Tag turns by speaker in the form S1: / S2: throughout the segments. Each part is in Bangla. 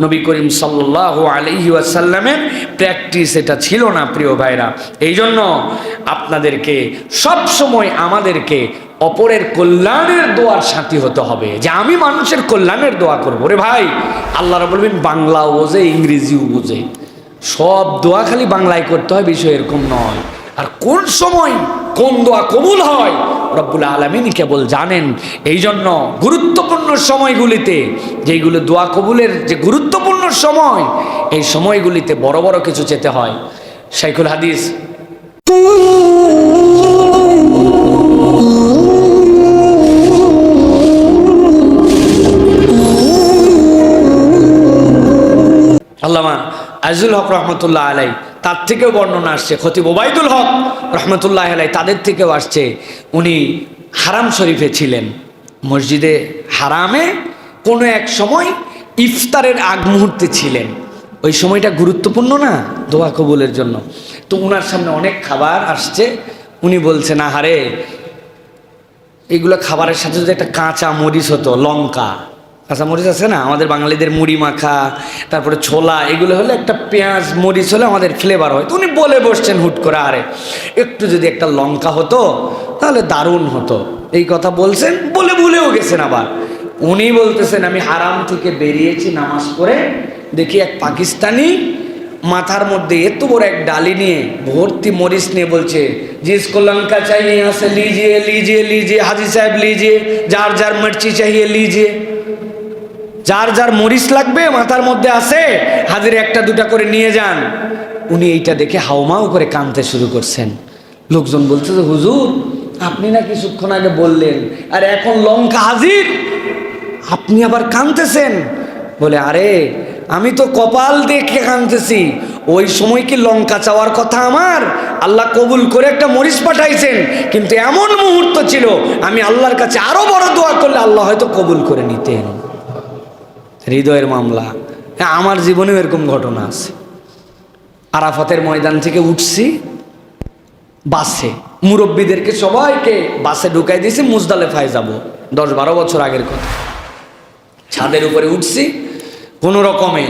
S1: নবী করিম সাল্লাহ আলহি আসাল্লামের প্র্যাকটিস এটা ছিল না, প্রিয় ভাইরা। এই জন্য আপনাদেরকে সব সময় আমাদেরকে অপরের কল্যাণের দোয়ার সাথী হতে হবে। যে আমি মানুষের কল্যাণের দোয়া করব। রে ভাই আল্লাহরা বলবেন বাংলাও বোঝে, ইংরেজিও বোঝে। সব দোয়া খালি বাংলায় করতে হয়, বিষয় এরকম নয়। আর কোন সময় কোন দোয়া কবুল হয় রব্বুল আলমিনই কেবল জানেন। এই জন্য গুরুত্বপূর্ণ সময়গুলিতে, যেইগুলো দোয়া কবুলের যে গুরুত্বপূর্ণ সময়, এই সময়গুলিতে বড় বড় কিছু যেতে হয়। শাইখুল হাদিস। আল্লামা আজুল হক রহমতুল্লাহ আলাই তার থেকেও বর্ণনা আসছে। খতিব ওবায়দুল হক রহমতুল্লাহ আলাই তাদের থেকেও আসছে। উনি হারাম শরীফে ছিলেন। মসজিদে হারামে কোনো এক সময় ইফতারের আগ মুহূর্তে ছিলেন। ওই সময়টা গুরুত্বপূর্ণ না? দোয়া কবুলের জন্য। তো উনার সামনে অনেক খাবার আসছে। উনি বলছেন, আহারে, এগুলো খাবারের সাথে যদি একটা কাঁচা মরিচ হতো, লঙ্কা কাঁচামরিচ আছে না? আমাদের বাঙালিদের মুড়ি মাখা, তারপরে ছোলা, এগুলো হলে একটা পেঁয়াজ মরিচ হলে আমাদের ফ্লেভার হয়। তো উনি বলে বসছেন হুট করে, আরে, একটু যদি একটা লঙ্কা হতো, তাহলে দারুণ হতো। এই কথা বলছেন, বলে ভুলেও গেছেন আবার। উনি বলতেছেন, আমি হারাম থেকে বেরিয়েছি নামাজ পড়ে, দেখি এক পাকিস্তানি মাথার মধ্যে এত বড় এক ডালি নিয়ে ভর্তি মরিচ নিয়ে বলছে জিসকো লঙ্কা চাই আসে লিজিয়ে লিজিয়ে লিজিয়ে, হাজি সাহেব লিজিয়ে, যার যার মির্চি চাই লিজিয়ে। যার যার মরিচ লাগবে, মাথার মধ্যে আছে, হাজির একটা দুটা করে নিয়ে যান। উনি এইটা দেখে হাউমাউ করে কাঁদতে শুরু করছেন। লোকজন বলছে যে, হুজুর, আপনি না কিছুক্ষণ আগে বললেন, আর এখন লঙ্কা হাজির, আপনি আবার কাঁদতেছেন বলে, আরে, আমি তো কপাল দেখে কাঁদতেছি ওই সময় কি লঙ্কা চাওয়ার কথা আমার? আল্লাহ কবুল করে একটা মরিচ পাঠাইছেন, কিন্তু এমন মুহূর্ত ছিল, আমি আল্লাহর কাছে আরও বড় দোয়া করলে আল্লাহ হয়তো কবুল করে নিতেন। হৃদয়ের মামলা। হ্যাঁ আমার জীবনেও এরকম ঘটনা আছে। আরাফাতের ময়দান থেকে উঠছি বাসে। মুরব্বীদেরকে সবাইকে বাসে ঢুকাই দিয়েছি, মুজদালেফায় যাব। দশ বারো বছর আগের কথা। ছাদের উপরে উঠছি, কোনো রকমে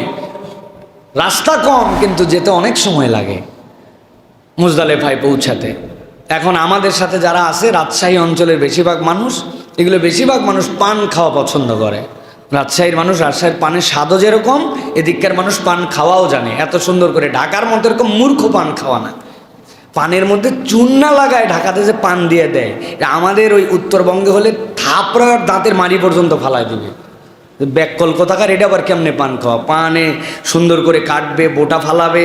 S1: রাস্তা কম, কিন্তু যেতে অনেক সময় লাগে মুজদালেফায় পৌঁছাতে। এখন আমাদের সাথে যারা আছে, রাজশাহী অঞ্চলের বেশিরভাগ মানুষ, এগুলো বেশিরভাগ মানুষ পান খাওয়া পছন্দ করে। রাজশাহীর মানুষ, রাজশাহীর পানের স্বাদও যেরকম, এদিককার মানুষ পান খাওয়াও জানে। এত সুন্দর করে। ঢাকার মধ্যে এরকম মূর্খ পান খাওয়া না। পানের মধ্যে চুন না লাগায় ঢাকাতে যে পান দিয়ে দেয় আমাদের ওই উত্তরবঙ্গে হলে থাপড়ার দাঁতের মারি পর্যন্ত ফালায় দিবে। ব্যাক কলকাতাকার, এটা আবার কেমনে পান খাওয়া? পানে সুন্দর করে কাটবে, বোটা ফালাবে,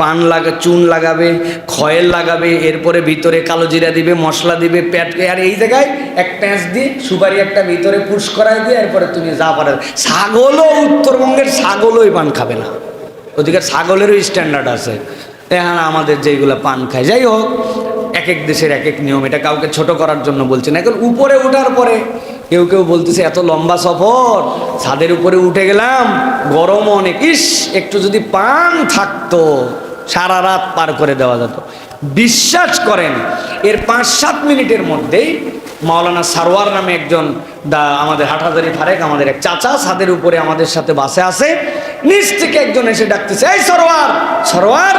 S1: পান লাগা, চুন লাগাবে, খয়েল লাগাবে, এরপরে ভিতরে কালো জিরা দিবে, মশলা দিবে, প্যাট আর এই জায়গায় এক প্যাঁচ দিয়ে সুপারি একটা ভিতরে পুশ করাই দিয়ে এরপরে তুমি যা পারে। ছাগলও উত্তরবঙ্গের ছাগলও এই পান খাবে না। ওদিকে ছাগলেরও স্ট্যান্ডার্ড আছে। হ্যাঁ আমাদের যেইগুলো পান খায়, যাই হোক, এক এক দেশের এক এক নিয়ম, এটা কাউকে ছোট করার জন্য বলছি না। এখন উপরে ওঠার পরে কেউ কেউ বলতেছে, এত লম্বা সফর, ছাদের উপরে উঠে গেলাম গরম অনেক। ইস, একটু যদি পান থাকতো, সারা রাত পার করে দেওয়া যেত। বিশ্বাস করেন, এর পাঁচ সাত মিনিটের মধ্যেই মাওলানা সারোয়ার নামে একজন দা, আমাদের হাটহাজারি ফারেক, আমাদের এক চাচা ছাদের উপরে আমাদের সাথে বাসে আসে নিচ থেকে একজন এসে ডাকতেছে, এই সরোয়ার সরোয়ার,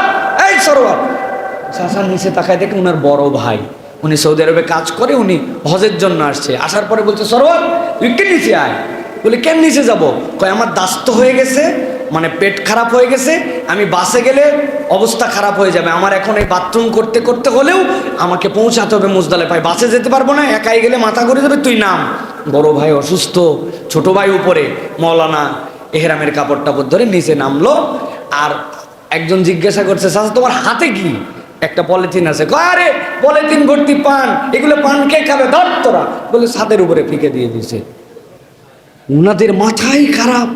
S1: এই সরোয়ার। চাচার নিচে তাকায় দেখে উনার বড় ভাই। উনি সৌদি আরবে কাজ করে, উনি হজের জন্য আসছে। আসার পরে বলছে, সরোয়ার, তুই কে নিচে আয়? বলে, কেন নিচে যাব? কয়, আমার দাস্ত হয়ে গেছে মানে পেট খারাপ হয়ে গেছে, আমি বাসে গেলে অবস্থা খারাপ হয়ে যাবে। আমার এখন এই বাথরুম করতে করতে হলেও আমাকে পৌঁছাতে হবে মুজদালে। ভাই, বাসে যেতে পারব না, একাই গেলে মাথা ঘুরে যাবে, তুই নাম। বড় ভাই অসুস্থ, ছোট ভাই উপরে, মৌলানা এহরামের কাপড় টাপড় ধরে নিচে নামলো। আর একজন জিজ্ঞাসা করছে, চাচা, তোমার হাতে কি? একটা পলিথিন আছে আরে, পলিথিন ভর্তি পান, এগুলো পান কে খাবে? ধর তোরা। বলে ছাদের উপরে ফিকে দিয়ে দিছে উনাদের মাথাই খারাপ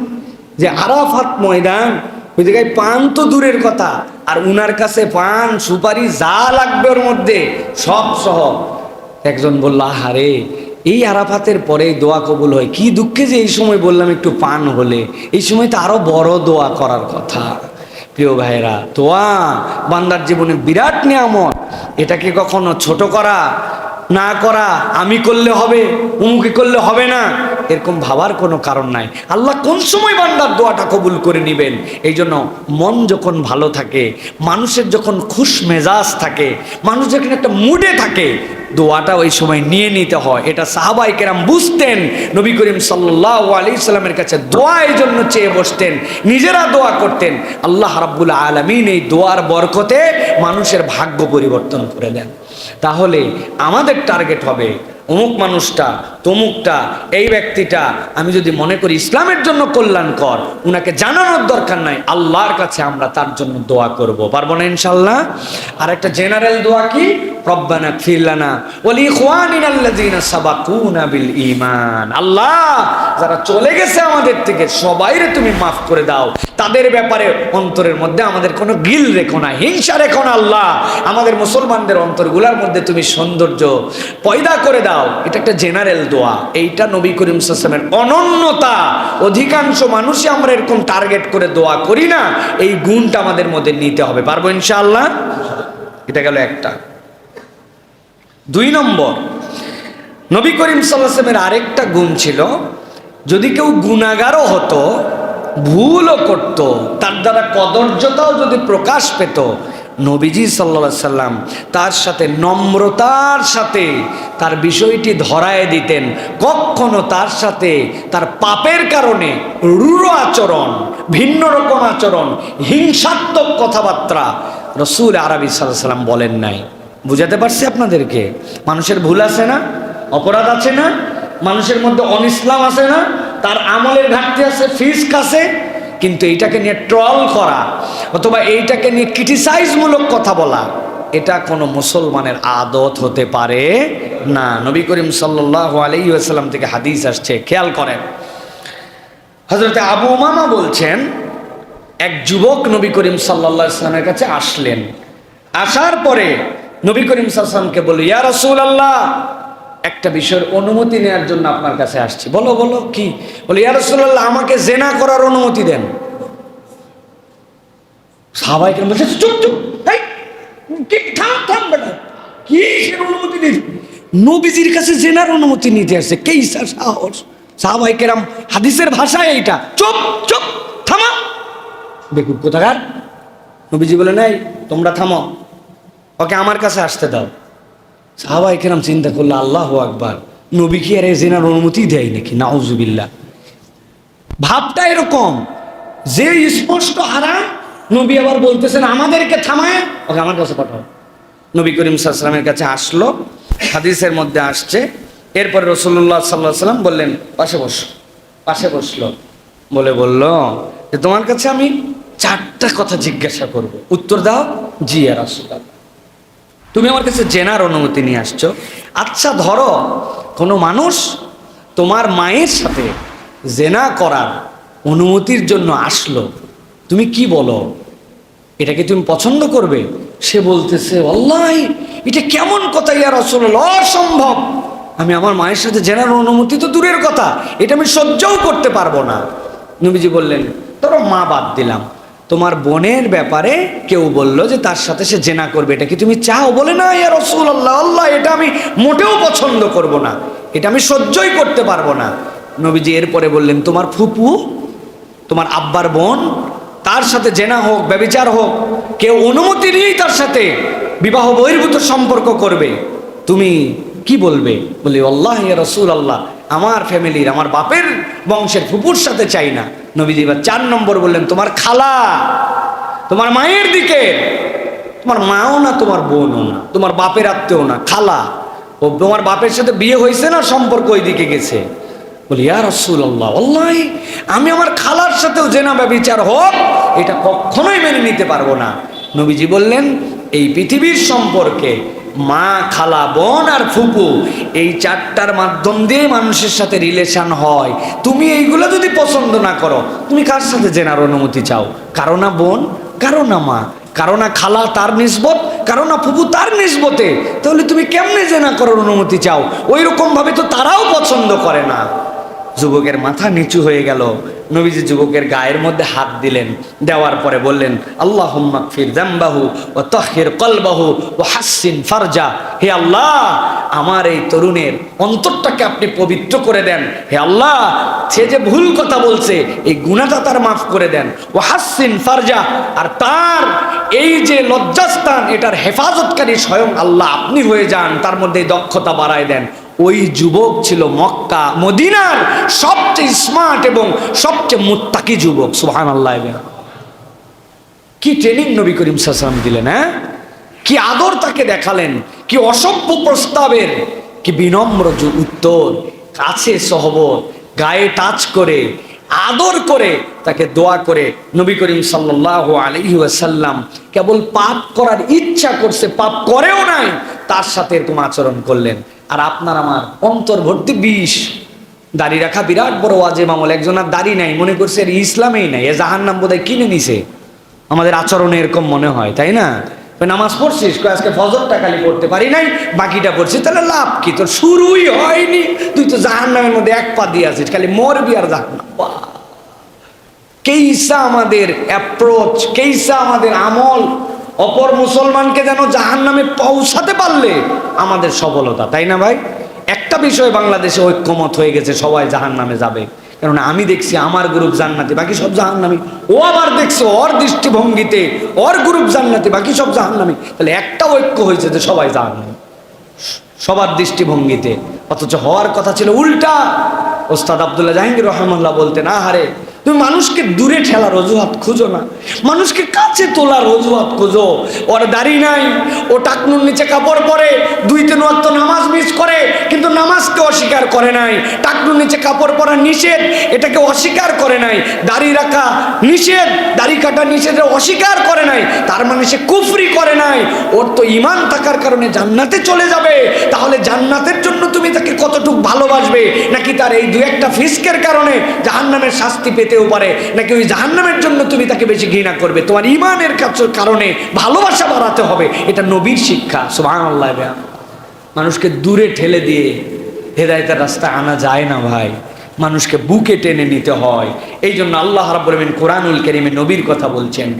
S1: যে আরাফাত ময়দান, ওই জায়গায় পান তো দূরের কথা, আর উনার কাছে পান, সুপারি যা লাগবে ওর মধ্যে, সব সহ। একজন বলল আহারে এই আরাফাতের পরে দোয়া কবুল হয়। কি দুঃখে যে এই সময় বললাম একটু পান হলে। এই সময় তো আরও বড় দোয়া করার কথা। প্রিয় ভাইরা তোয়া বান্দার জীবনে বিরাট নিয়ামত। এটাকে কখনো ছোট করা না করা, আমি করলে হবে উমুকে করলে হবে না। এরকম ভাবার কোনো কারণ নাই। আল্লাহ কোন সময় বান্দার দোয়াটা কবুল করে নেবেন? এই জন্য মন যখন ভালো থাকে, মানুষের যখন খুশ মেজাজ থাকে, মানুষ যখন একটা মুডে থাকে, দোয়াটা ওই সময় নিয়ে নিতে হয়। এটা সাহাবাই কেরাম বুঝতেন, নবী করিম সাল্লাহ আলি সাল্লামের কাছে দোয়া এই জন্য চেয়ে বসতেন, নিজেরা দোয়া করতেন। আল্লাহ রাব্বুল আলমিন এই দোয়ার বরকতে মানুষের ভাগ্য পরিবর্তন করে দেন। তাহলে আমাদের টার্গেট হবে অমুক মানুষটা, তমুকটা, এই ব্যক্তিটা। আমি যদি মনে করি ইসলামের জন্য কল্যাণকর, উনাকে জানানোর দরকার নাই, আল্লাহর কাছে আমরা তার জন্য দোয়া করব। পারব না ইনশাল্লাহ আর একটা জেনারেল দোয়া কি? রব্বানা ফিরলানা ওলি খোয়ানিনাল্লাযিনা সাবাকুনা বিল আল্লাহ, যারা চলে গেছে আমাদের থেকে, সবাইরে তুমি মাফ করে দাও। তাদের ব্যাপারে অন্তরের মধ্যে আমাদের কোনো গিল রেখো না, হিংসা রেখো না আল্লাহ। আমাদের মুসলমানদের অন্তরগুলার মধ্যে তুমি সৌন্দর্য পয়দা করে দাও। এটা একটা জেনারেল দোয়া। এইটা নবী করিম সাল্লামের অনন্যতা। অধিকাংশ মানুষই আমরা এরকম টার্গেট করে দোয়া করি না, এই গুণটা আমাদের মধ্যে নিতে হবে। পারব ইনশাআল্লাহ? এটা গেল একটা। দুই নম্বর, নবী করিম সাল্লামের আরেকটা গুণ ছিল, যদি কেউ গুণাগারও হতো ভুলও করত। তার দ্বারা কদর্যতাও যদি প্রকাশ পেত, নবীজি সাল্লা সাল্লাম তার সাথে নম্রতার সাথে তার বিষয়টি ধরায় দিতেন। কখনো তার সাথে তার পাপের কারণে রূঢ় আচরণ, ভিন্ন রকম আচরণ, হিংসাত্মক কথাবার্তা রসুল আরবি সাল্লাহ সাল্লাম বলেন নাই। বুঝাতে পারছি আপনাদেরকে? মানুষের ভুল আছে না? অপরাধ আছে না? মানুষের মধ্যে অনিসলাম আছে না? তার আমলের ঘাটতি আছে, ফিস্ক আছে, কিন্তু এইটাকে নিয়ে ট্রল করা অথবা এইটাকে নিয়ে ক্রিটিসাইজমূলক কথা বলা, এটা কোনো মুসলমানের আদত হতে পারে না। নবী করিম সাল্লাহ আলাইসাল্লাম থেকে হাদিস আসছে, খেয়াল করেন। হজরতে আবু মামা বলছেন, এক যুবক নবী করিম সাল্লা ইসলামের কাছে আসলেন। আসার পরে নবী করিম সাল্লামকে বলল, ইয়া রসুল আল্লাহ একটা বিষয়ের অনুমতি নেওয়ার জন্য আপনার কাছে আসছি। বলো বলো, কি? বলে, ইয়া রসুল্লাহ আমাকে জেনা করার অনুমতি দেন। সবাই কেন বলছে, চুপ চুপ বেটা অনুমতি কাছে জেনার অনুমতি নিতে আসছে কে সাহাবাই হাদিসের ভাষায় এইটা, চুপ চুপ, থামা। কোথাকার? নবীজি বলে তোমরা থামো। ওকে আমার কাছে আসতে দাও। সাহাবাই কেরাম চিন্তা করল আল্লাহ আকবার। নবী কি আর জেনার অনুমতি দেয় নাকি? নাউজুবিল্লাহ। ভাবটা এরকম, যে স্পষ্ট হারাম, নবী আবার বলতেছেন, আমাদেরকে থামায়। ওকে, আমার কাছে পাঠাও। নবী করিম সাল্লামের কাছে আসলো, হাদিসের মধ্যে আসছে। এরপরে রসুল্লাহ সাল্লাহ সাল্লাম বললেন, পাশে বসো। পাশে বসল। বলে বলল যে, তোমার কাছে আমি চারটা কথা জিজ্ঞাসা করব। উত্তর দাও, জি আর তুমি আমার কাছে জেনার অনুমতি নিয়ে আসছো। আচ্ছা ধরো কোনো মানুষ তোমার মায়ের সাথে জেনা করার অনুমতির জন্য আসলো। তুমি কি বলো? এটাকে তুমি পছন্দ করবে? সে বলতেছে, আল্লাহ, এটা কেমন কথা ইয়ার আসলে অসম্ভব। আমি আমার মায়ের সাথে জেনার অনুমতি তো দূরের কথা। এটা আমি সহ্যও করতে পারব না। নবীজি বললেন, তোর মা বাদ দিলাম। তোমার বোনের ব্যাপারে কেউ বলল যে তার সাথে সে জেনা করবে। এটা কি তুমি চাও? বলে, না, ইয়া রসুল আল্লাহ আল্লাহ এটা আমি মোটেও পছন্দ করব না। এটা আমি সহ্যই করতে পারব না। নবীজি এরপরে বললেন, তোমার ফুপু, তোমার আব্বার বোন, তার সাথে জেনা হোক, ব্যবিচার হোক, কেউ অনুমতি নিয়েই তার সাথে বিবাহ বহির্ভূত সম্পর্ক করবে। তুমি কি বলবে? বলি আল্লাহ ইয়া রসুল আল্লাহ আমার ফ্যামিলির, আমার বাপের বংশের ফুপুর সাথে চাই না। নবীজি এবার চার নম্বর বললেন, তোমার খালা, তোমার মায়ের দিকে, তোমার মাও না, তোমার বোনও না, তোমার বাপের আত্মীয় না, খালা, ও তোমার বাপের সাথে বিয়ে হয়েছে না, সম্পর্ক ওই দিকে গেছে? বলি, ইয়া রসুল্লাহ আল্লাহ আমি আমার খালার সাথেও জেনা ব্যবচার হোক, এটা কখনোই মেনে নিতে পারব না। নবীজি বললেন, এই পৃথিবীর সম্পর্কে মা খালা, বোন আর ফুপু, এই চারটার মাধ্যম দিয়ে মানুষের সাথে রিলেশন হয়। তুমি এইগুলো যদি পছন্দ না করো, তুমি কার সাথে জেনার অনুমতি চাও? কারও না বোন, কারও না মা। কারও না খালা তার নিসবত, কারও না ফুপু তার নিসবতে। তাহলে তুমি কেমনে জেনা করার অনুমতি চাও? ওই রকম ভাবে তো তারাও পছন্দ করে না। যুবকের মাথা নিচু হয়ে গেল। নবীজি যুবকের গায়ের মধ্যে হাত দিলেন, দেওয়ার পরে বললেন আল্লাহ ফির জাম্বাহু ও তহির কলবাহু ও হাসিন ফারজা। হে আল্লাহ, আমার এই তরুণের অন্তরটাকে আপনি পবিত্র করে দেন। হে আল্লাহ, সে যে ভুল কথা বলছে, এই গুণাটা তার মাফ করে দেন। ও হাসিন ফারজা, আর তার এই যে লজ্জাস্থান, এটার হেফাজতকারী স্বয়ং আল্লাহ। আপনি হয়ে যান, তার মধ্যে দক্ষতা বাড়ায় দেন। ওই যুবক ছিল মক্কা, মদিনার সবচেয়ে স্মার্ট এবং সবচেয়ে মুত্তাকি যুবক সুহান আল্লাহ কি ট্রেনিং নবী করিম সাসাম দিলেন হ্যাঁ? কি আদর তাকে দেখালেন, কি অসভ্য প্রস্তাবের, কি বিনম্র উত্তর, কাছে সহবত, গায়ে টাচ করে, আদর করে তাকে দোয়া করে নবী করিম সাল্লাহ আলহি ওয়াসাল্লাম কেবল পাপ করার ইচ্ছা করছে, পাপ করেও নাই, তার সাথে এরকম আচরণ করলেন। আর আপনার আমার অন্তর ভর্তি বিষ। দাড়ি রাখা বিরাট বড় ওয়াজে মামল একজন আর দাড়ি নাই, মনে করছে এর ইসলামেই নাই, এ জাহান নাম বোধহয় কিনে নিছে। আমাদের আচরণে এরকম মনে হয়, তাই না? নামাজ পড়ছিস আজকে ফজরটা খালি পড়তে পারি নাই, বাকিটা পড়ছিস তাহলে লাভ কি? তোর শুরুই হয়নি। তুই তো জাহান নামের মধ্যে এক পা দিয়ে আছিস, খালি মরবি আর জাহান কেইসা আমাদের অ্যাপ্রোচ কেইসা আমাদের আমল? অপর মুসলমানকে যেন জাহান নামে পৌঁছাতে পারলে আমাদের সফলতা, তাই না ভাই? একটা বিষয় বাংলাদেশে ঐক্যমত হয়ে গেছে, সবাই জাহান নামে যাবে। কেননা আমি দেখছি আমার গ্রুপ জান্নাতি, বাকি সব জাহান্নামি। ও আবার দেখছে ওর দৃষ্টিভঙ্গিতে, ওর গ্রুপ জান্নাতি, বাকি সব জাহান্নামি। তাহলে একটা ঐক্য হয়েছে যে সবাই জাহান্নামি। সবার দৃষ্টিভঙ্গিতে। অথচ হওয়ার কথা ছিল উল্টা। ওস্তাদ আবদুল্লাহ জাহাঙ্গীর রহমাল্লাহ বলতেন, আহারে তুমি মানুষকে দূরে ঠেলার অজুহাত খুঁজো না। মানুষকে কাছে তোলার অজুহাত খুঁজো। ওর দাড়ি নাই, ও টাকনুর নিচে কাপড় পরে দুই তিন ওয়াক্ত নামাজ মিস করে, কিন্তু নামাজকে অস্বীকার করে নাই। টাকনুর নিচে কাপড় পরা নিষেধ, এটাকে অস্বীকার করে নাই। দাড়ি রাখা নিষেধ, দাড়ি কাটা নিষেধ অস্বীকার করে নাই। তার মানে সে কুফরি করে নাই। ওর তো ইমান থাকার কারণে জান্নাতে চলে যাবে। তাহলে জান্নাতের জন্য তুমি তাকে কতটুকু ভালোবাসবে? নাকি তার এই দু একটা ফিস্কের কারণে জাহান্নামের শাস্তি পেতেও পারে নাকি ওই জাহান্নামের জন্য তুমি তাকে বেশি ঘৃণা করবে তোমার ইমানের কাছ- কারণে ভালোবাসা বাড়াতে হবে এটা নবীর শিক্ষা সুবাহ আল্লাহ মানুষকে দূরে ঠেলে দিয়ে হেদায়তের রাস্তায় আনা যায় না ভাই মানুষকে বুকে টেনে নিতে হয় এই জন্য আল্লাহ রাব্বুল আলামিন কোরআনুল কারীমে নবীর কথা বলছেন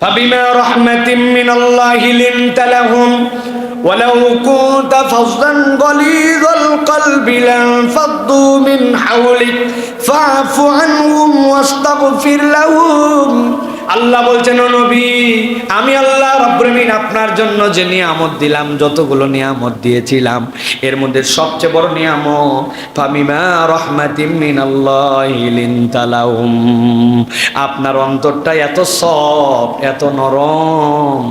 S1: فبما رحمة من الله لنت لهم ولو كنت فظا غليظ القلب لانفضوا من حولك فاعف عنهم واستغفر لهم. আল্লাহ বলছেন নবী, আমি আল্লাহ রব্রমিন আপনার জন্য যে নিয়ামত দিলাম, যতগুলো নিয়ামত দিয়েছিলাম, এর মধ্যে সবচেয়ে বড় নিয়ামত ফামিমা লিনতালাহুম, আপনার অন্তরটা এত সফট, এত নরম,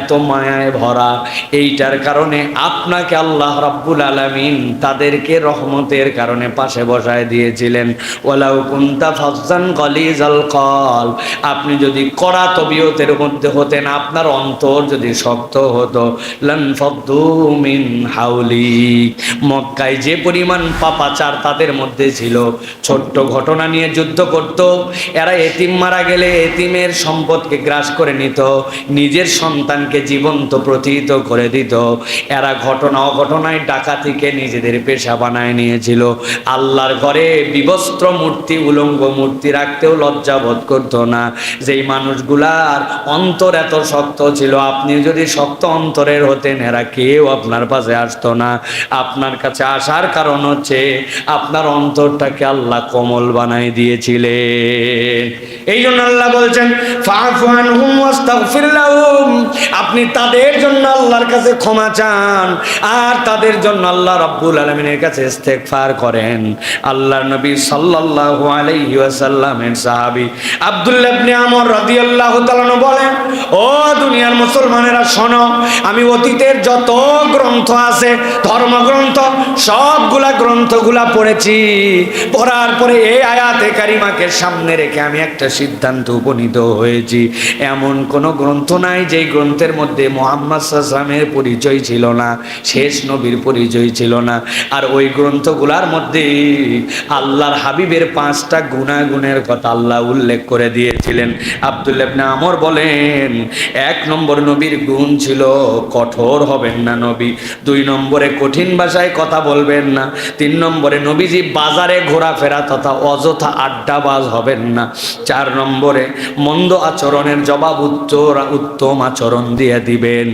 S1: এত মায়ায় ভরা, এইটার কারণে আপনাকে আল্লাহ রাব্বুল আলামিন তাদেরকে রহমতের কারণে পাশে বসায় দিয়েছিলেন। ওয়ালাউ কুনতা ফাজ্জান গলিজাল কল, আপনি যদি কড়া তবিয়তের মধ্যে হতেন আপনার অন্তর যদি শক্ত হতো মিন হাউলিক মক্কায় যে পরিমাণ পাপাচার তাদের মধ্যে ছিল, ছোট্ট ঘটনা নিয়ে যুদ্ধ করত, এরা এতিম মারা গেলে এতিমের সম্পদকে গ্রাস করে নিত, নিজের সন্তানকে জীবন্ত প্রতিহিত করে দিত। এরা ঘটনা অঘটনায় ডাকাতিকে নিজেদের পেশা বানায় নিয়েছিল। আল্লাহর ঘরে বিবস্ত্র মূর্তি, উলঙ্গ মূর্তি রাখতেও লজ্জা বোধ করতো না। যেই মানুষগুলার অন্তর এত শক্ত ছিল, আপনি যদি শক্ত অন্তরের হতেন, এরা কেউ আপনার পাশে আসতো না। আপনার কাছে আসার কারণ হচ্ছে, আপনার অন্তরটাকে আল্লাহ কোমল বানাই দিয়েছিলেন। এই জন্য আল্লাহ বলছেন। আপনি তাদের জন্য আল্লাহর কাছে ক্ষমা চান, আর তাদের জন্য আল্লাহ রাব্বুল আলামিনের কাছে ইস্তেগফার করেন। আল্লাহ নবী সাল্লাল্লাহু আলাইহি ওয়াসাল্লামের সাহাবী আব্দুল্লাহ ইবনে আমর বলেন, ও দুনিয়ার মুসলমানেরা, শোনো, আমি অতীতের যত গ্রন্থ আছে, ধর্মগ্রন্থ, সবগুলা গ্রন্থগুলা পড়েছি। পড়ার পরে এই আয়াতে কারিমাকে সামনে রেখে আমি একটা সিদ্ধান্ত উপনীত হয়েছি। এমন কোন গ্রন্থ নাই যেই গ্রন্থের মধ্যে মোহাম্মদ পরিচয় ছিল না, শেষ নবীর পরিচয় ছিল না। আর ওই গ্রন্থগুলার মধ্যে আল্লাহর হাবিবের পাঁচটা গুণাগুণের কথা আল্লাহ উল্লেখ করে দিয়েছিলেন। আব্দুল্লাহ ইবনে আমর বলেন, এক নম্বর নবীর গুণ ছিল কঠোর হবেন না নবী। দুই নম্বরে কঠিন ভাষায় কথা বলবেন না। তিন নম্বরে নবীজি বাজারে ঘোরাফেরা তথা অযথা আড্ডাবাজ হবেন না। চার নম্বরে মন্দ আচরণের জবাব উত্তর, উত্তম আচরণ দিয়ে দিবেন।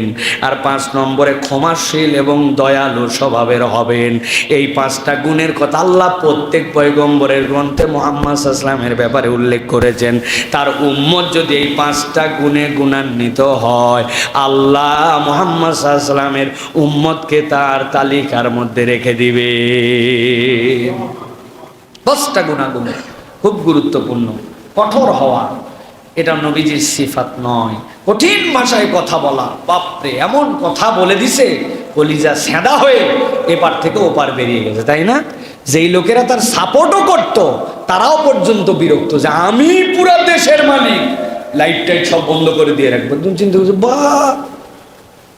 S1: আর পাঁচ নম্বরে ক্ষমাশীল এবং দয়ালু স্বভাবের হবেন। এই পাঁচটা গুণের কথা আল্লাহ প্রত্যেক পয়গম্বরের গ্রন্থে মোহাম্মদ আসলামের ব্যাপারে উল্লেখ করেছেন। তার উম্মত যদি এই পাঁচটা গুণে গুণান্বিত হয়, আল্লাহ মোহাম্মদ আসলামের উম্মতকে তার তালিকার মধ্যে রেখে দিবে। পাঁচটা গুণাগুণ খুব গুরুত্বপূর্ণ, কঠোর হওয়া, এটা নবীজির সিফাত নয়। কঠিন ভাষায় কথা বলা, বাপরে, এমন কথা বলে দিছে, কলিজা সেঁদা হয়ে এপার থেকে ওপার বেরিয়ে গেছে, তাই না? যেই লোকেরা তার সাপোর্টও করতো, তারাও পর্যন্ত বিরক্ত যে আমি পুরা দেশের মালিক। লাইট টাইট সব বন্ধ করে দিয়ে রাখব। তুমি চিন্তা করছ বা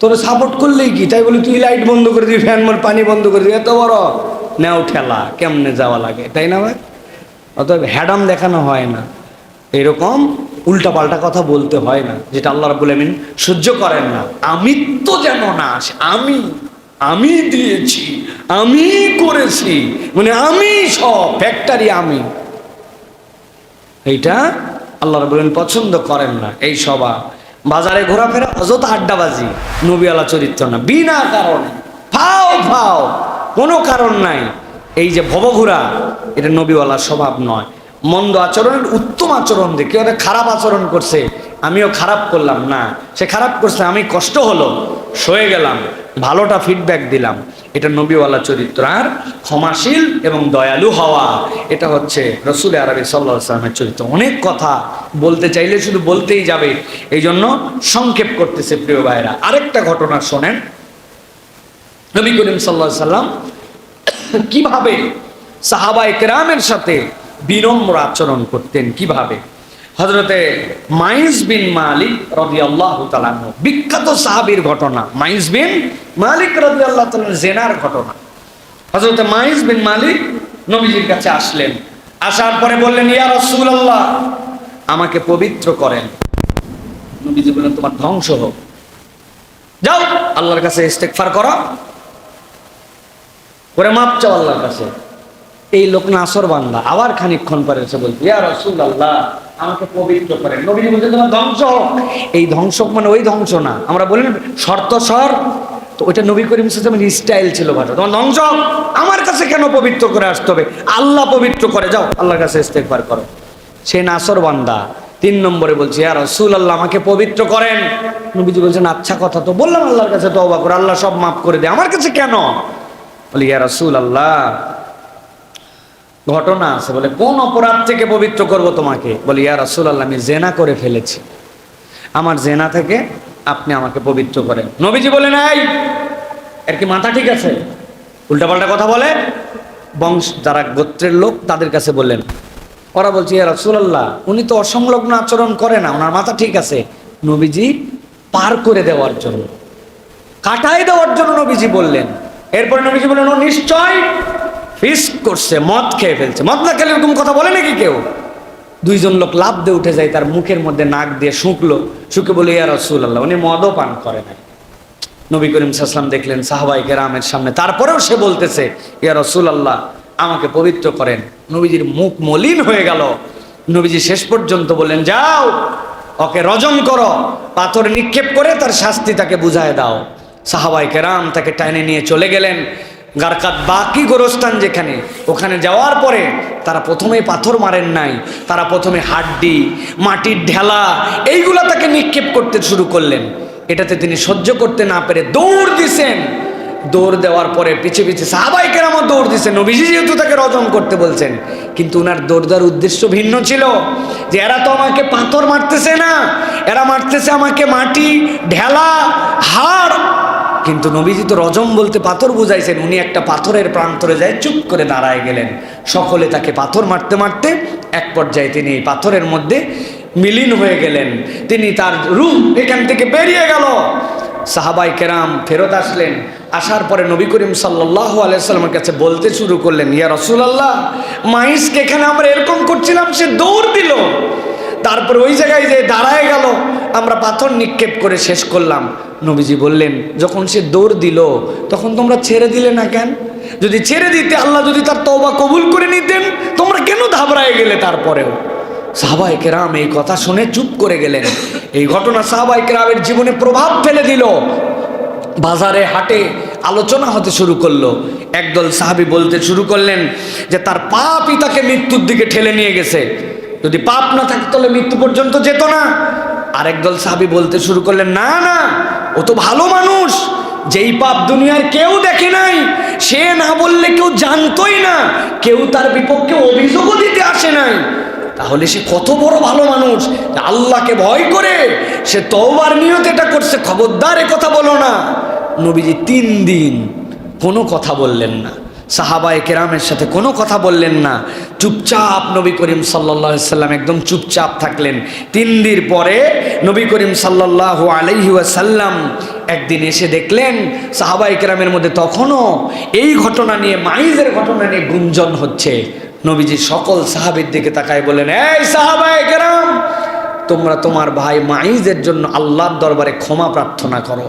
S1: তোর সাপোর্ট করলেই কি? তাই বলি, তুই লাইট বন্ধ করে দিবি, ফ্যান মার পানি বন্ধ করে দিবি। এত বড় নেও ঠেলা, কেমনে যাওয়া লাগে? তাই না ভাই? অতএব হ্যাডাম দেখানো হয় না। এরকম উল্টাপাল্টা কথা বলতে হয় না, যেটা আল্লাহ রাবুল আমিন সহ্য করেন না। আমিত্ব যেন না আমি আমি দিয়েছি আমি করেছি। মানে আমি সব ফ্যাক্টরি আমি। এইটা আল্লাহ রাবুল আমিন পছন্দ করেন না এই সভা বাজারে ঘোরাফেরা অযথা আড্ডাবাজি, নবীওয়ালা চরিত্র না। বিনা কারণে। ফাও ফাও, কোনো কারণ নাই। এই যে ভবঘুরা, এটা নবীওয়ালা স্বভাব নয়। মন্দ আচরণের উত্তম আচরণ দেখে খারাপ আচরণ করছে। আমিও খারাপ করলাম, না। সে খারাপ করছে, আমি কষ্ট হলো, সয়ে গেলাম, ভালোটা ফিডব্যাক দিলাম। এটা নবীওয়ালা চরিত্র, আর ক্ষমাশীল এবং দয়ালু হওয়া, এটা হচ্ছে রসুল আরবি সাল্লাহ আসলামের চরিত্র। অনেক কথা বলতে চাইলে শুধু বলতেই যাবে এই জন্য সংক্ষেপ করতেছে প্রিয় ভাইরা আরেকটা ঘটনা শোনেন। নবী করিম সাল্লাহ সাল্লাম কীভাবে সাহাবা একরামের সাথে বিনম্র আচরণ করতেন, কীভাবে? হজরতে মাইজ বিন মালিক রবি আল্লাহ বিখ্যাত সাহাবির ঘটনা। মাইজ বিন মালিক রবি আল্লাহ জেনার ঘটনা। হজরতে মাইজ বিন মালিক নবীজির কাছে আসলেন। আসার পরে বললেন, ইয়া রসুল আল্লাহ আমাকে পবিত্র করেন। নবীজি বললেন, তোমার ধ্বংস হোক। যাও, আল্লাহর কাছে ইস্তেকফার করো। করে মাপ চাও আল্লাহর কাছে। এই লোক নাসর বান্দা। আবার খানিকক্ষণ পরে এসে বলছে, ইয়া রসুল আল্লাহ আমাকে পবিত্র করেন নবীজি বলছে তোমার ধ্বংস এই ধ্বংস মানে ওই ধ্বংস না। আমরা বলি শর্ত সর তো ওইটা নবী করিম সাল্লামের স্টাইল ছিল ভাষা তোমার ধ্বংস আমার কাছে কেন পবিত্র করে আসতে হবে? আল্লাহ পবিত্র করে। যাও, আল্লাহর কাছে ইস্তেকবার করো। সে নাসর বান্দা। তিন নম্বরে বলছি, ইয়া রসুল আল্লাহ আমাকে পবিত্র করেন। নবীজি বলছেন আচ্ছা কথা তো বললাম, আল্লাহর কাছে তো অবাক করে। আল্লাহ সব মাফ করে দেয় আমার কাছে কেন? বলি, ইয়া রসুল আল্লাহ ঘটনা আছে বলে, কোন অপরাধ থেকে পবিত্র করব তোমাকে? বলে, ইয়া রসুল আল্লাহ আমি জেনা করে ফেলেছি। আমার জেনা থেকে আপনি আমাকে পবিত্র করেন। নবীজি বলে নাই এর কি মাথা ঠিক আছে? উল্টাপাল্টা কথা বলে। বংশ, যারা গোত্রের লোক, তাদের কাছে বললেন, ওরা বলছে, ইয়া রসুলাল্লাহ, উনি তো অসংলগ্ন আচরণ করে না, ওনার মাথা ঠিক আছে। নবীজি পার করে দেওয়ার জন্য কাটাই দেওয়ার জন্য নবীজি বললেন। এরপরে নবীজি বললেন, ও নিশ্চয় ফিস করছে, মদ খেয়ে ফেলছে। মদ না খেলে এরকম কথা বলে নাকি কেউ? দুইজন লোক লাভ দিয়ে উঠে যায়, তার মুখের মধ্যে নাক দিয়ে শুকলো। শুকে বলে, ইয়া রসুল আল্লাহ উনি মদও পান করে নাই। নবী করিম সাসলাম দেখলেন সাহবাই কেরামের সামনে। তারপরেও সে বলতেছে, ইয়া রসুল আল্লাহ আমাকে পবিত্র করেন। নবীজির মুখ মলিন হয়ে গেল। নবীজি শেষ পর্যন্ত বললেন, যাও, ওকে রজম করো, পাথর নিক্ষেপ করে তার শাস্তি তাকে বুঝায় দাও। সাহাবাই কেরাম তাকে টাইনে নিয়ে চলে গেলেন। গারকাত বাকি গোরস্থান যেখানে, ওখানে যাওয়ার পরে তারা প্রথমে পাথর মারেন নাই, তারা প্রথমে হাড্ডি, মাটির ঢেলা, এইগুলা তাকে নিক্ষেপ করতে শুরু করলেন। এটাতে তিনি সহ্য করতে না পেরে দৌড় দিছেন। দৌড় দেওয়ার পরে পিছে পিছে সাহাবাই কেরামত দৌড় দিছেন, নবীজি যেহেতু তাকে রজম করতে বলছেন, কিন্তু ওনার দৌড় দেওয়ার উদ্দেশ্য ভিন্ন ছিল, যে এরা তো আমাকে পাথর মারতেছে না, এরা মারতেছে আমাকে মাটি, ঢেলা, হাড় কিন্তু নবীজি তো রজম বলতে পাথর বুঝাইছেন, উনি একটা পাথরের প্রান্তরে যায় চুপ করে দাঁড়ায় গেলেন। সকলে তাকে পাথর মারতে মারতে এক পর্যায়ে তিনি এই পাথরের মধ্যে মিলিন হয়ে গেলেন। তিনি তার রূপ এখান থেকে বেরিয়ে গেল। সাহাবাই কেরাম ফেরত আসলেন। আসার পরে নবী করিম সাল্লাহ আলাইসাল্লামের কাছে বলতে শুরু করলেন, ইয়া রসুলাল্লাহ মাইসকে এখানে আমরা এরকম করছিলাম, সে দৌড় দিল। তারপরে ওই জায়গায় যে দাঁড়ায় গেল, আমরা পাথর নিক্ষেপ করে শেষ করলাম। নবীজি বললেন, যখন সে দৌড় দিল, তখন তোমরা ছেড়ে দিলে না কেন? যদি ছেড়ে দিতে আল্লাহ যদি তার তওবা কবুল করে নিতেন, তোমরা কেন ধাবড়ায় গেলে তারপরেও? সাহাবাই কেরাম এই কথা শুনে চুপ করে গেলেন। এই ঘটনা সাহাবাই কেরামের জীবনে প্রভাব ফেলে দিল। বাজারে, হাটে আলোচনা হতে শুরু করল। একদল সাহাবি বলতে শুরু করলেন যে, তার পাপই তাকে মৃত্যুর দিকে ঠেলে নিয়ে গেছে। যদি পাপ না থাকে তাহলে মৃত্যু পর্যন্ত যেত না। আরেকদল সাহাবি বলতে শুরু করলেন, না না, ও তো ভালো মানুষ, যেই পাপ দুনিয়ার কেউ দেখে নাই, সে না বললে কেউ জানতোই না, কেউ তার বিপক্ষে অভিযোগও দিতে আসে নাই। তাহলে সে কত বড় ভালো মানুষ আল্লাহকে ভয় করে, সে তওবার নিয়ত এটা করছে, খবরদার কথা বলো না। নবীজি তিন দিন কোনো কথা বললেন না। সাহাবায়ে কেরামের সাথে কোনো কথা বললেন না। চুপচাপ নবী করিম সাল্লাহ সাল্লাম একদম চুপচাপ থাকলেন। তিন দিন পরে নবী করিম সাল্লাহ আলাইহি ওয়াসাল্লাম একদিন এসে দেখলেন, সাহাবায়ে কেরামের মধ্যে তখনও এই ঘটনা নিয়ে, মাইজের ঘটনা নিয়ে গুঞ্জন হচ্ছে। নবীজি সকল সাহাবির দিকে তাকায় বলেন এই সাহাবায়ে কেরাম, তোমরা তোমার ভাই মাইজের জন্য আল্লাহর দরবারে ক্ষমা প্রার্থনা করো।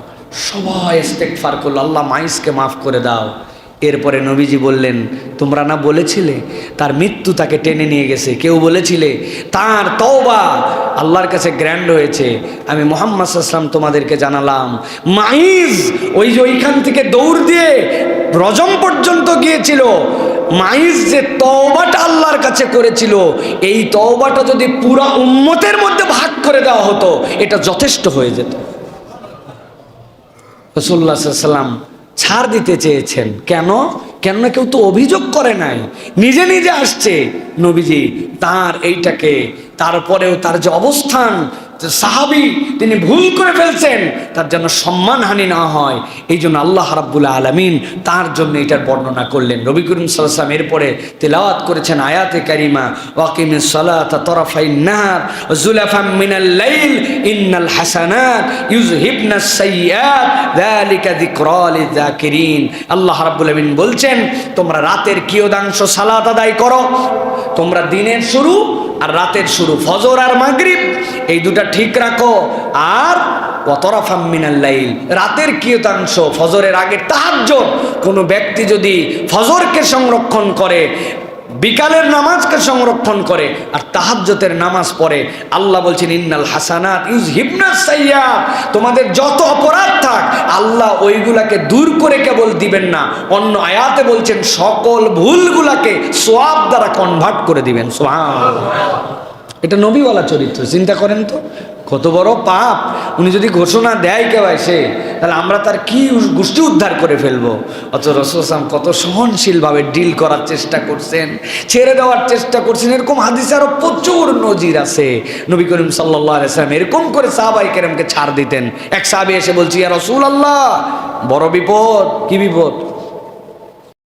S1: সবাই ইস্তেকফার করল, আল্লাহ মাইজকে মাফ করে দাও। এরপরে নবীজি বললেন, তোমরা না বলেছিলে? তার মৃত্যু তাকে টেনে নিয়ে গেছে। কেউ বলেছিলে, তার তওবা আল্লাহর কাছে গ্র্যান্ড হয়েছে। আমি মোহাম্মদ আসলাম তোমাদেরকে জানালাম, মাইজ ওই যে ওইখান থেকে দৌড় দিয়ে রজম পর্যন্ত গিয়েছিল। মাইজ যে তওবাটা আল্লাহর কাছে করেছিল, এই তওবাটা যদি পুরা উম্মতের মধ্যে ভাগ করে দেওয়া হতো, এটা যথেষ্ট হয়ে যেত। রসুল্লাহ সাল্লাম ছাড় দিতে চেয়েছেন। কেন? কেননা কেউ তো অভিযোগ করে নাই। নিজে নিজে আসছে নবীজি, তার এইটাকে, তারপরেও তার যে অবস্থান যে সাহাবি তিনি ভুল করে ফেলছেন, তার যেন সম্মানহানি না হয় এই জন্য আল্লাহ রাব্বুল আলমিন তার জন্য এটার বর্ণনা করলেন। রবি করিম সাল্লাম এরপরে তেলাওয়াত করেছেন আয়াতে কারিমা, ওয়াকিম মিনাল লিযাকিরিন। আল্লাহ রাব্বুল বলছেন, তোমরা রাতের কিয়দাংশ সালাত আদায় করো, তোমরা দিনের শুরু আর রাতের শুরু ফজর আর মাগরিব, এই দুটা ঠিক রাখো। আর মিনাল্লাইল রাতের কিয়তাংশ ফজরের আগে তাহাজ্জুদ। কোনো ব্যক্তি যদি ফজরকে সংরক্ষণ করে বিকালের নামাজকে সংরক্ষণ করে আর তাহাজ্জতের নামাজ পড়ে। আল্লাহ বলছেন, ইন্নাল হাসানাত ইউজ হিবনাস সাইয়া তোমাদের যত অপরাধ থাক, আল্লাহ ওইগুলাকে দূর করে কেবল দিবেন না। অন্য আয়াতে বলছেন, সকল ভুলগুলাকে সোয়াব দ্বারা কনভার্ট করে দিবেন। সোহান এটা নবীওয়ালা চরিত্র, চিন্তা করেন তো? কত বড় পাপ। উনি যদি ঘোষণা দেয় কেউ এসে, তাহলে আমরা তার কি গোষ্ঠী উদ্ধার করে ফেলব? অত রসুলাম কত সহনশীলভাবে ডিল করার চেষ্টা করছেন, ছেড়ে দেওয়ার চেষ্টা করছেন, এরকম হাদিসে আরও প্রচুর নজির আছে। নবী করিম সাল্লাহ আলাইসালাম এরকম করে সাহাবাই কেরামকে ছাড় দিতেন। এক সাহাবি এসে বলছি আর রসুল আল্লাহ বড় বিপদ, কি বিপদ?